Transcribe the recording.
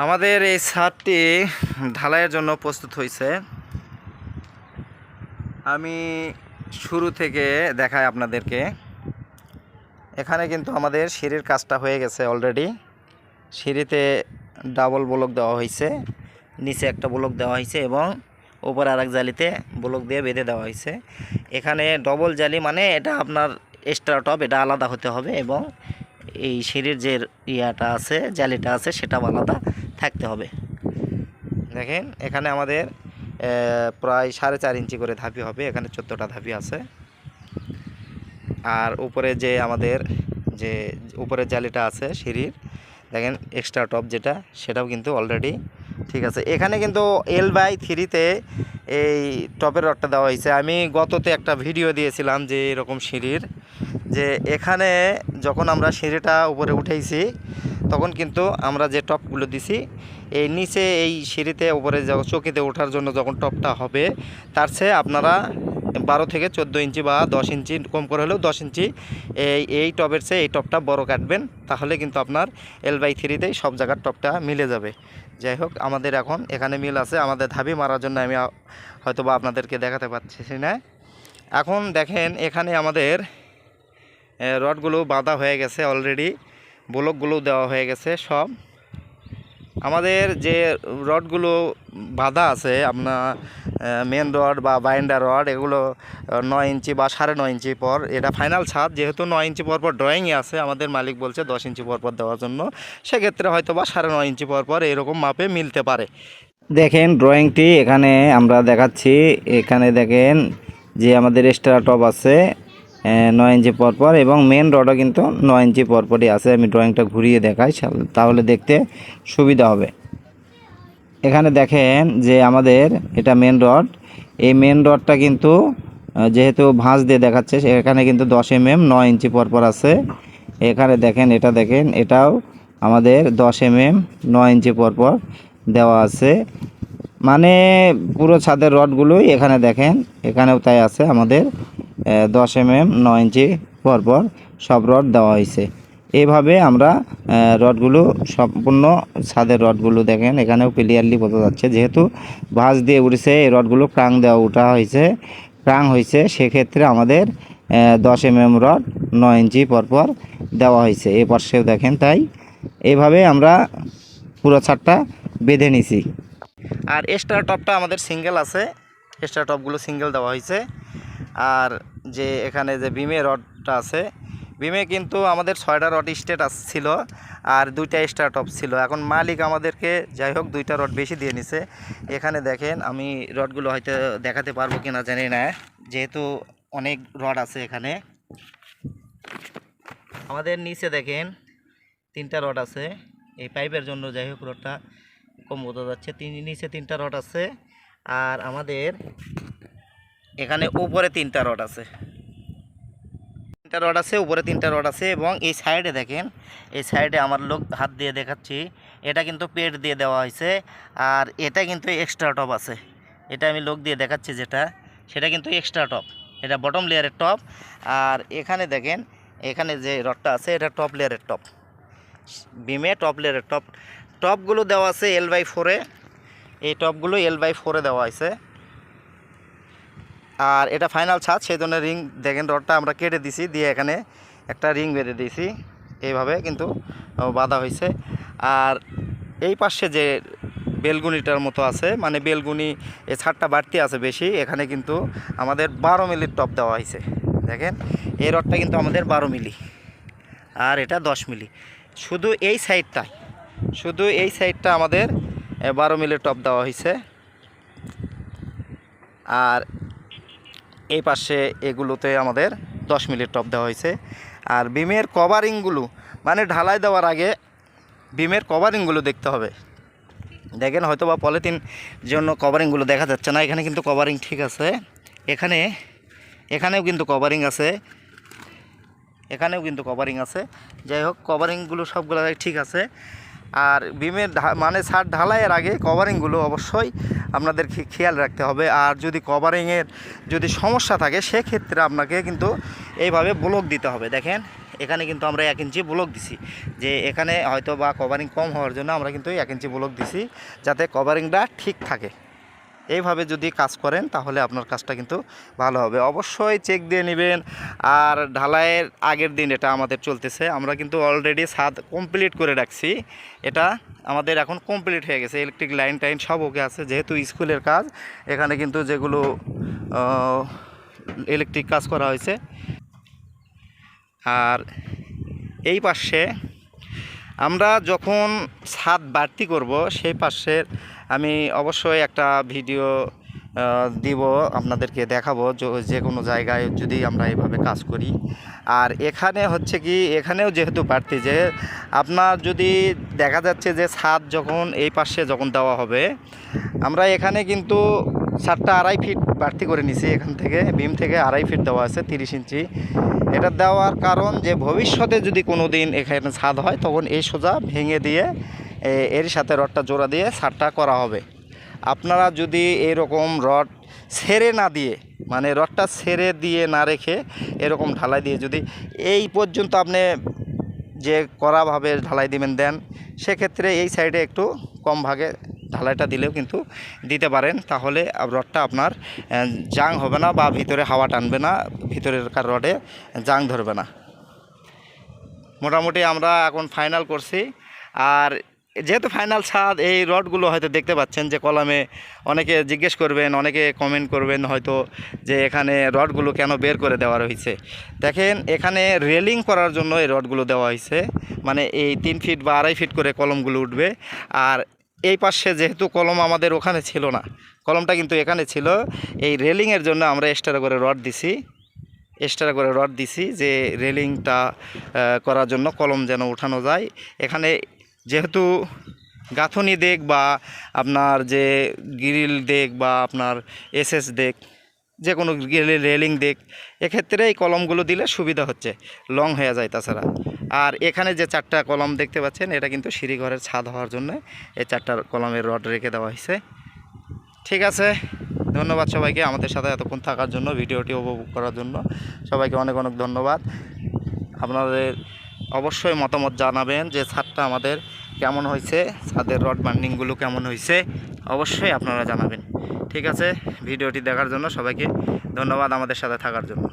আমাদের এই ছাদটি ঢালাইয়ের জন্য প্রস্তুত হয়েছে। আমি শুরু থেকে দেখাই আপনাদেরকে। এখানে কিন্তু আমাদের সিঁড়ির কাজটা হয়ে গেছে অলরেডি সিঁড়িতে ডাবল ব্লক দেওয়া হয়েছে, নিচে একটা ব্লক দেওয়া হয়েছে এবং উপরে আরেক জালিতে ব্লক দিয়ে বেঁধে দেওয়া হয়েছে। এখানে ডবল জালি মানে এটা আপনার এক্সট্রা টপ এটা আলাদা হতে হবে এবং এই সিঁড়ির যে ইয়াটা আছে, জালিটা আছে, সেটাও আলাদা। থাকতে হবে। দেখেন, এখানে আমাদের প্রায় সাড়ে চার ইঞ্চি করে ধাপি হবে। এখানে চোদ্দোটা ধাপি আছে। আর উপরে যে আমাদের, যে উপরে জালিটা আছে, সিঁড়ির, দেখেন এক্সট্রা টপ যেটা, সেটাও কিন্তু অলরেডি ঠিক আছে। এখানে কিন্তু এল বাই থ্রিতে এই টপের রডটা দেওয়া হয়েছে। আমি গততে একটা ভিডিও দিয়েছিলাম যে এরকম সিঁড়ির যে এখানে যখন আমরা সিঁড়িটা উপরে উঠেছি তখন কিন্তু আমরা যে টপগুলো দিছি, এই নিচে এই সিঁড়িতে উপরে চকিতে ওঠার জন্য যখন টপটা হবে, তার চেয়ে আপনারা বারো থেকে চোদ্দ ইঞ্চি বা দশ ইঞ্চি কম করে হলেও দশ ইঞ্চি এই এই টপের চেয়ে এই টপটা বড় কাটবেন, তাহলে কিন্তু আপনার এল বাই থ্রিতেই সব জায়গার টপটা মিলে যাবে। যাই হোক, আমাদের এখন এখানে মিল আছে, আমাদের ধাবি মারার জন্য আমি হয়তো বা আপনাদেরকে দেখাতে পারছি না। এখন দেখেন এখানে আমাদের রডগুলো বাঁধা হয়ে গেছে অলরেডি ব্লকগুলো দেওয়া হয়ে গেছে সব। আমাদের যে রডগুলো বাঁধা আছে, আপনার মেন রড বা বাইন্ডার রড এগুলো নয় ইঞ্চি বা সাড়ে নয় ইঞ্চি পর, এটা ফাইনাল ছাদ। যেহেতু নয় ইঞ্চি পর পর ড্রয়িংয়ে আছে, আমাদের মালিক বলছে দশ ইঞ্চি পর পর দেওয়ার জন্য। সেক্ষেত্রে হয়তো বা সাড়ে নয় ইঞ্চি পর পর এরকম মাপে মিলতে পারে। দেখেন ড্রয়িংটি এখানে আমরা দেখাচ্ছি। এখানে দেখেন যে আমাদের এক্সট্রা টপ আছে। নয় ইঞ্চি পরপর এবং মেন রডও কিন্তু নয় ইঞ্চি পরপরই আছে। আমি ড্রয়িংটা ঘুরিয়ে দেখাই তাহলে দেখতে সুবিধা হবে। এখানে দেখেন যে আমাদের এটা মেন রড এই মেন রডটা কিন্তু যেহেতু ভাঁজ দিয়ে দেখাচ্ছে, এখানে কিন্তু দশ এম এম নয় ইঞ্চি পরপর আছে। এখানে দেখেন, এটা দেখেন, এটাও আমাদের দশ এম এম নয় ইঞ্চি পরপর দেওয়া আছে। মানে পুরো ছাদের রডগুলোই এখানে দেখেন, এখানেও তাই আছে আমাদের। দশ এম এম নয় ইঞ্চি পরপর সব রড দেওয়া হয়েছে। এইভাবে আমরা রডগুলো সম্পূর্ণ ছাদের রডগুলো দেখেন, এখানেও ক্লিয়ারলি বোঝা যাচ্ছে। যেহেতু ভাঁজ দিয়ে উঠেছে এই রডগুলো প্রাং দেওয়া উঠা হয়েছে প্রাং হয়েছে, সেক্ষেত্রে আমাদের দশ এম এম রড, নয় ইঞ্চি পরপর দেওয়া হয়েছে। এ পাশেও দেখেন তাই, এভাবে আমরা পুরো ছাদটা বেঁধে নিছি। আর এক্সট্রা টপটা আমাদের সিঙ্গেল আছে। এক্সট্রা টপগুলো সিঙ্গেল দেওয়া হয়েছে। আর যে এখানে যে বিমে রডটা আছে, বিমে কিন্তু আমাদের ছয়টা রড স্টেট ছিল আর দুইটা স্টার্ট অফ ছিল। এখন মালিক আমাদেরকে যাই হোক দুইটা রড বেশি দিয়ে নিছে। এখানে দেখেন আমি রডগুলো হয়তো দেখাতে পারব কিনা জানি না, যেহেতু অনেক রড আছে এখানে। আমাদের নিচে দেখেন তিনটা রড আছে। এই পাইপের জন্য যাই হোক রডটা কম বোঝা যাচ্ছে। তিন নিচে তিনটা রড আছে। আর আমাদের এখানে উপরে তিনটা রড আছে। তিনটা রড আছে উপরে তিনটা রড আছে এবং এই সাইডে দেখেন এই সাইডে আমার লোক হাত দিয়ে দেখাচ্ছি। এটা কিন্তু পেট দিয়ে দেওয়া হয়েছে আর এটা কিন্তু এক্সট্রা টপ আছে। এটা আমি লোক দিয়ে দেখাচ্ছি যেটা সেটা কিন্তু এক্সট্রা টপ এটা বটম লেয়ারের টপ আর এখানে দেখেন এখানে যে রডটা আছে এটা টপ লেয়ারের টপ বিমে টপ লেয়ারের টপ টপগুলো দেওয়া আছে এল বাই ফোরে এই টপগুলো এল বাই ফোরে দেওয়া আছে আর এটা ফাইনাল ছাদ, সেই জন্য রিং দেখেন রডটা আমরা কেটে দিছি, দিয়ে এখানে একটা রিং বেঁধে দিয়েছি। এইভাবে কিন্তু বাঁধা হয়েছে। আর এই পাশে যে বেলগুনিটার মতো আছে মানে বেলগুনি, এ ছাদটা বাড়তি আছে বেশি, এখানে কিন্তু আমাদের বারো মিলির টপ দেওয়া হয়েছে। দেখেন, এই রডটা কিন্তু আমাদের বারো মিলি, আর এটা দশ মিলি। শুধু এই সাইডটাই, শুধু এই সাইডটা আমাদের বারো মিলির টপ দেওয়া হয়েছে। আর এই পাশে এগুলোতে আমাদের দশ মিলির টপ দেওয়া হয়েছে। আর বিমের কভারিংগুলো মানে ঢালাই দেওয়ার আগে বিমের কভারিংগুলো দেখতে হবে। দেখেন হয়তো বা পলিথিন জন্য কভারিংগুলো দেখা যাচ্ছে না, এখানে কিন্তু কভারিং ঠিক আছে। এখানে, এখানেও কিন্তু কভারিং আছে। এখানেও কিন্তু কভারিং আছে। যাই হোক, কভারিংগুলো সবগুলো ঠিক আছে। আর বিমের মানে ছাদ ঢালাইয়ের আগে কভারিংগুলো অবশ্যই আপনাদেরকে খেয়াল রাখতে হবে। আর যদি কভারিংয়ের যদি সমস্যা থাকে, সেক্ষেত্রে আপনাকে কিন্তু এইভাবে ব্লক দিতে হবে। দেখেন, এখানে কিন্তু আমরা এক ইঞ্চি ব্লক দিছি। যে এখানে হয়তো বা কভারিং কম হওয়ার জন্য আমরা কিন্তু এক ইঞ্চি ব্লক দিছি, যাতে কভারিংটা ঠিক থাকে। এইভাবে যদি কাজ করেন, তাহলে আপনার কাজটা কিন্তু ভালো হবে। অবশ্যই চেক দিয়ে নেবেন। আর ঢালাইয়ের আগের দিন এটা আমাদের চলতেছে। আমরা কিন্তু অলরেডি ছাদ কমপ্লিট করে রাখছি। এটা আমাদের এখন কমপ্লিট হয়ে গেছে। ইলেকট্রিক লাইন টাইন সব ওকে আছে। যেহেতু স্কুলের কাজ, এখানে কিন্তু যেগুলো ইলেকট্রিক কাজ করা হয়েছে। আর এই পাশে আমরা যখন ছাদ বাড়তি করব, সেই পাশের আমি অবশ্যই একটা ভিডিও দিব, আপনাদেরকে দেখাবো যে কোনো জায়গায় যদি আমরা এভাবে কাজ করি। আর এখানে হচ্ছে কি, এখানেও যেহেতু বাড়তি, যে আপনার যদি দেখা যাচ্ছে যে ছাদ যখন এই পাশে যখন দেওয়া হবে, আমরা এখানে কিন্তু ছাদটা আড়াই ফিট বাড়তি করে নিছি। এখান থেকে, বিম থেকে আড়াই ফিট দেওয়া আছে, তিরিশ ইঞ্চি। এটা দেওয়ার কারণ যে ভবিষ্যতে যদি কোনো দিন এখানে ছাদ হয়, তখন এই সোজা ভেঙে দিয়ে এর সাথে রডটা জোড়া দিয়ে ছাদটা করা হবে। আপনারা যদি এরকম রড ছেড়ে না দিয়ে মানে রডটা ছেড়ে দিয়ে না রেখে এরকম ঢালাই দিয়ে যদি এই পর্যন্ত আপনি যে কড়াভাবে ঢালাই দিবেন দেন, সেক্ষেত্রে এই সাইডে একটু কম ভাগে ঢালাইটা দিলেও কিন্তু দিতে পারেন। তাহলে রডটা আপনার জাং হবে না বা ভিতরে হাওয়া টানবে না ভিতরেরকার রডে জাং ধরবে না। মোটামুটি আমরা এখন ফাইনাল করছি। আর যেহেতু ফাইনাল ছাদ এই রডগুলো হয়তো দেখতে পাচ্ছেন যে কলামে অনেকে জিজ্ঞেস করবেন, অনেকে কমেন্ট করবেন হয়তো যে এখানে রডগুলো কেন বের করে দেওয়া হয়েছে। দেখেন, এখানে রেলিং করার জন্য এই রডগুলো দেওয়া হয়েছে। মানে এই তিন ফিট বা আড়াই ফিট করে কলমগুলো উঠবে। আর এই পাশে যেহেতু কলম আমাদের ওখানে ছিল না, কলমটা কিন্তু এখানে ছিল, এই রেলিংয়ের জন্য আমরা এক্সট্রা করে রড দিছি। এক্সট্রা করে রড দিছি যে রেলিংটা করার জন্য কলম যেন উঠানো যায়। এখানে যেহেতু গাঁথনি দেক বা আপনার যে গ্রিল দেক বা আপনার এসএস দেক যে কোনো রেলিং দেক, এক্ষেত্রে এই কলমগুলো দিলে সুবিধা হচ্ছে, লং হয়ে যায় তাছাড়া। আর এখানে যে চারটা কলম দেখতে পাচ্ছেন, এটা কিন্তু সিঁড়িঘরের ছাদ হওয়ার জন্য এই চারটা কলমের রড রেখে দেওয়া হয়েছে। ঠিক আছে, ধন্যবাদ সবাইকে আমাদের সাথে এতক্ষণ থাকার জন্য, ভিডিওটি উপভোগ করার জন্য। সবাইকে অনেক অনেক ধন্যবাদ। আপনাদের অবশ্যই মতামত জানাবেন যে ছাদটা আমাদের কেমন হয়েছে, ছাদের রড বার্নিংগুলো কেমন হয়েছে, অবশ্যই আপনারা জানাবেন। ঠিক আছে, ভিডিওটি দেখার জন্য সবাইকে ধন্যবাদ আমাদের সাথে থাকার জন্য।